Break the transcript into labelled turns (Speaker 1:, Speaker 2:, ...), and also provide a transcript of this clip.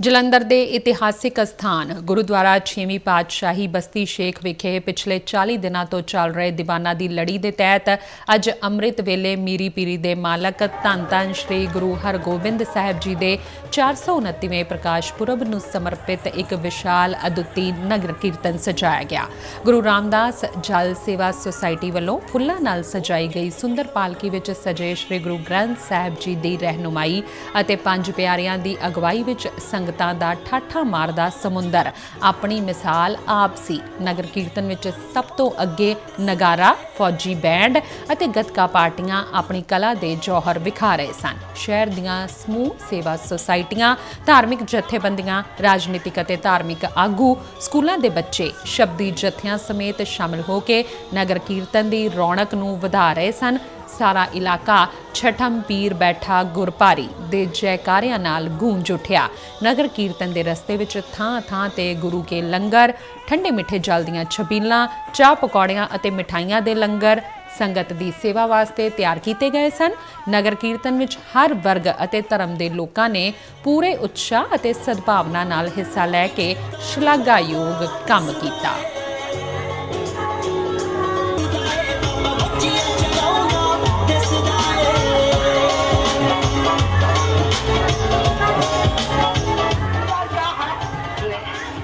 Speaker 1: ਜਲੰਧਰ ਦੇ ਇਤਿਹਾਸਿਕ ਸਥਾਨ ਗੁਰਦੁਆਰਾ ਛੇਵੀਂ ਪਾਤਸ਼ਾਹੀ ਬਸਤੀ ਸ਼ੇਖ ਵਿਖੇ ਪਿਛਲੇ 40 ਦਿਨਾਂ ਤੋਂ ਚੱਲ ਰਹੇ ਦੀਵਾਨਾ ਦੀ ਲੜੀ ਦੇ ਤਹਿਤ ਅੱਜ ਅੰਮ੍ਰਿਤ ਵੇਲੇ ਮੀਰੀ ਪੀਰੀ ਦੇ ਮਾਲਕ ਧੰਨ ਧੰਨ ਸ਼੍ਰੀ ਗੁਰੂ ਹਰਗੋਬਿੰਦ ਸਾਹਿਬ ਜੀ ਦੇ 429ਵੇਂ ਪ੍ਰਕਾਸ਼ ਪੁਰਬ ਨੂੰ ਸਮਰਪਿਤ ਇੱਕ ਵਿਸ਼ਾਲ ਅਦੁੱਤੀ ਨਗਰ ਕੀਰਤਨ ਸਜਾਇਆ ਗਿਆ। ਗੁਰੂ ਰਾਮਦਾਸ ਜਲ ਸੇਵਾ ਸੁਸਾਇਟੀ ਵੱਲੋਂ ਫੁੱਲਾਂ ਨਾਲ ਸਜਾਈ ਗਈ ਸੁੰਦਰ ਪਾਲਕੀ ਵਿੱਚ ਸਜੇ ਸ਼੍ਰੀ ਗੁਰੂ ਗ੍ਰੰਥ ਸਾਹਿਬ ਜੀ ਦੀ ਰਹਿਨੁਮਾਈ ਅਤੇ ਪੰਜ ਪਿਆਰਿਆਂ ਦੀ ਅਗਵਾਈ ਵਿੱਚ ਸੰਗਤਾਂ ਦਾ ਠਾਠਾ ਮਾਰਦਾ ਸਮੁੰਦਰ। ਆਪਣੀ ਮਿਸਾਲ ਆਪ ਸੀ। ਨਗਰ ਕੀਰਤਨ ਵਿੱਚ ਸਭ ਤੋਂ ਅੱਗੇ ਨਗਾਰਾ, ਫੌਜੀ ਬੈਂਡ ਅਤੇ ਗੱਤਕਾ ਪਾਰਟੀਆਂ ਆਪਣੀ ਕਲਾ ਦੇ ਜੋਹਰ ਵਿਖਾ ਰਹੇ ਸਨ। ਸ਼ਹਿਰ ਦੀਆਂ ਸਮੂਹ ਸੇਵਾ ਸੁਸਾਇਟੀਆਂ, ਧਾਰਮਿਕ ਜਥੇਬੰਦੀਆਂ, ਰਾਜਨੀਤਿਕ ਅਤੇ ਧਾਰਮਿਕ ਆਗੂ, ਸਕੂਲਾਂ ਦੇ ਬੱਚੇ, ਸ਼ਬਦੀ ਜਥਿਆਂ ਸਮੇਤ ਸ਼ਾਮਲ ਹੋ ਕੇ ਨਗਰ ਕੀਰਤਨ ਦੀ ਰੌਣਕ ਨੂੰ ਵਧਾ ਰਹੇ ਸਨ। ਸਾਰਾ ਇਲਾਕਾ ਛਠਮ ਪੀਰ ਬੈਠਾ ਗੁਰਪਾਰੀ ਦੇ ਜੈਕਾਰਿਆਂ ਨਾਲ ਗੂੰਜ ਉੱਠਿਆ। ਨਗਰ ਕੀਰਤਨ ਦੇ ਰਸਤੇ ਵਿੱਚ ਥਾਂ ਥਾਂ ਤੇ ਗੁਰੂ ਕੇ ਲੰਗਰ, ਠੰਡੇ ਮਿੱਠੇ ਜਲ ਦੀਆਂ ਛਬੀਲਾਂ, ਚਾਹ ਪਕੌੜਿਆਂ ਅਤੇ ਮਿਠਾਈਆਂ ਦੇ ਲੰਗਰ, ਸੰਗਤ ਦੀ ਸੇਵਾ ਵਾਸਤੇ ਤਿਆਰ ਕੀਤੇ ਗਏ ਸਨ। ਨਗਰ ਕੀਰਤਨ ਵਿੱਚ ਹਰ ਵਰਗ ਅਤੇ ਧਰਮ ਦੇ ਲੋਕਾਂ ਨੇ ਪੂਰੇ ਉਤਸ਼ਾਹ ਅਤੇ ਸਦਭਾਵਨਾ ਨਾਲ ਹਿੱਸਾ ਲੈ ਕੇ ਸ਼ਲਾਘਾਯੋਗ ਕੰਮ ਕੀਤਾ।